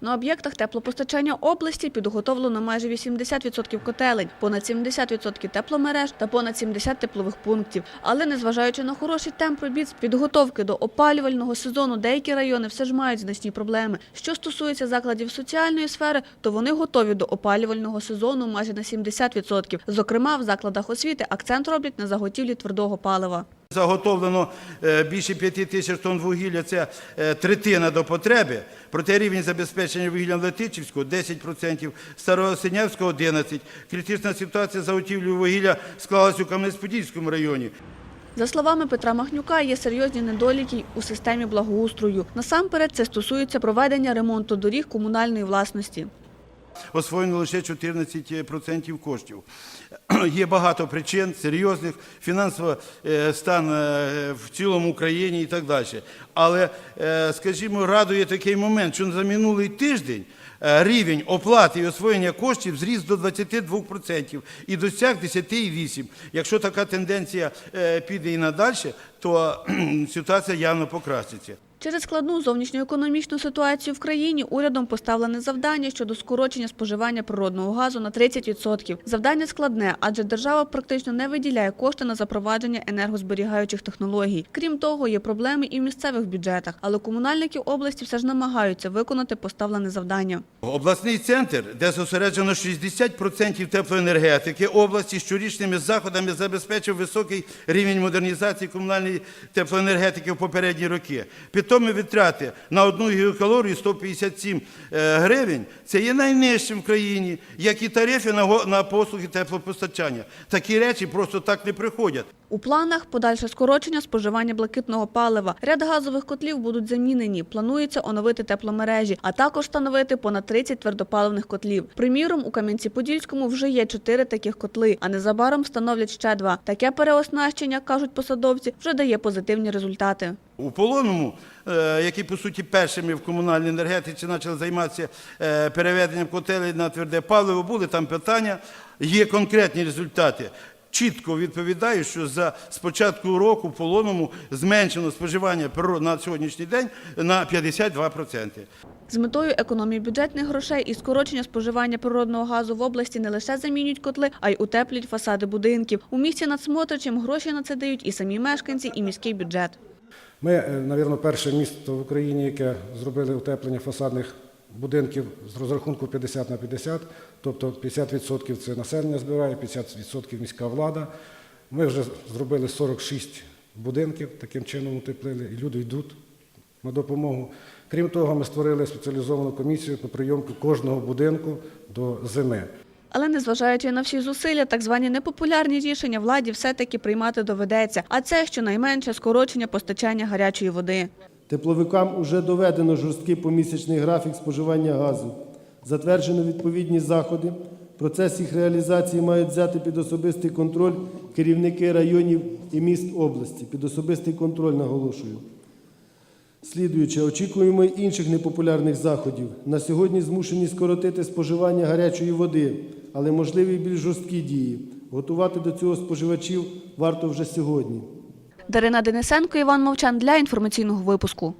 На об'єктах теплопостачання області підготовлено майже 80% котелень, понад 70% тепломереж та понад 70 теплових пунктів. Але незважаючи на хороший темп робіт з підготовки до опалювального сезону, деякі райони все ж мають значні проблеми. Що стосується закладів соціальної сфери, то вони готові до опалювального сезону майже на 70%. Зокрема, в закладах освіти акцент роблять на заготівлі твердого палива. Заготовлено е, більше 5 тисяч тонн вугілля, це е, третина до потреби. Проте рівень забезпечення вугіллям Летичівського 10%, Староосинявського 11%. Критична ситуація з заготівлею вугілля склалась у Кам'янець-Подільському районі. За словами Петра Махнюка, є серйозні недоліки у системі благоустрою. Насамперед, це стосується проведення ремонту доріг комунальної власності. Освоєно лише 14% коштів. Є багато причин серйозних, фінансовий е, стан е, в цілому Україні і так далі. Але, е, скажімо, радує такий момент, що за минулий тиждень рівень оплати і освоєння коштів зріс до 22% і досяг 10,8%. Якщо така тенденція піде і надалі, то ситуація явно покращиться. Через складну зовнішньоекономічну ситуацію в країні урядом поставлене завдання щодо скорочення споживання природного газу на 30%. Завдання складне, адже держава практично не виділяє кошти на запровадження енергозберігаючих технологій. Крім того, є проблеми і в місцевих бюджетах, але комунальники області все ж намагаються виконати поставлене завдання. Обласний центр, де зосереджено 60% теплоенергетики області, щорічними заходами забезпечив високий рівень модернізації комунальної теплоенергетики в попередні роки. Питомі витрати на одну гігакалорію 157 е, гривень – це є найнижчим в країні, як і тарифи на послуги теплопостачання. Такі речі просто так не приходять. У планах подальше скорочення споживання блакитного палива. Ряд газових котлів будуть замінені. Планується оновити тепломережі, а також встановити понад 30 твердопаливних котлів. Приміром, у Кам'янці-Подільському вже є чотири таких котли, а незабаром встановлять ще два. Таке переоснащення, кажуть посадовці, вже дає позитивні результати. У полоному, е, які по суті першими в комунальній енергетиці почали займатися е, переведенням котелей на тверде паливо, були там питання, є конкретні результати. Чітко відповідаю, що за з початку року в полоному зменшено споживання на сьогоднішній день на 52%. З метою економії бюджетних грошей і скорочення споживання природного газу в області не лише замінюють котли, а й утеплюють фасади будинків. У місті над Смотричем гроші на це дають і самі мешканці, і міський бюджет. Ми, мабуть, перше місто в Україні, яке зробили утеплення фасадних будинків з розрахунку 50 на 50, тобто 50% це населення збирає, 50% міська влада. Ми вже зробили 46 будинків, таким чином утеплили, і люди йдуть на допомогу. Крім того, ми створили спеціалізовану комісію по прийомку кожного будинку до зими. Але незважаючи на всі зусилля, так звані непопулярні рішення владі все-таки приймати доведеться. А це щонайменше скорочення постачання гарячої води. Тепловикам уже доведено жорсткий помісячний графік споживання газу. Затверджено відповідні заходи. Процес їх реалізації мають взяти під особистий контроль керівники районів і міст області. Під особистий контроль наголошую. Слідуючи, очікуємо й інших непопулярних заходів. На сьогодні змушені скоротити споживання гарячої води, але можливі більш жорсткі дії. Готувати до цього споживачів варто вже сьогодні. Дарина Денисенко, Іван Мовчан для інформаційного випуску.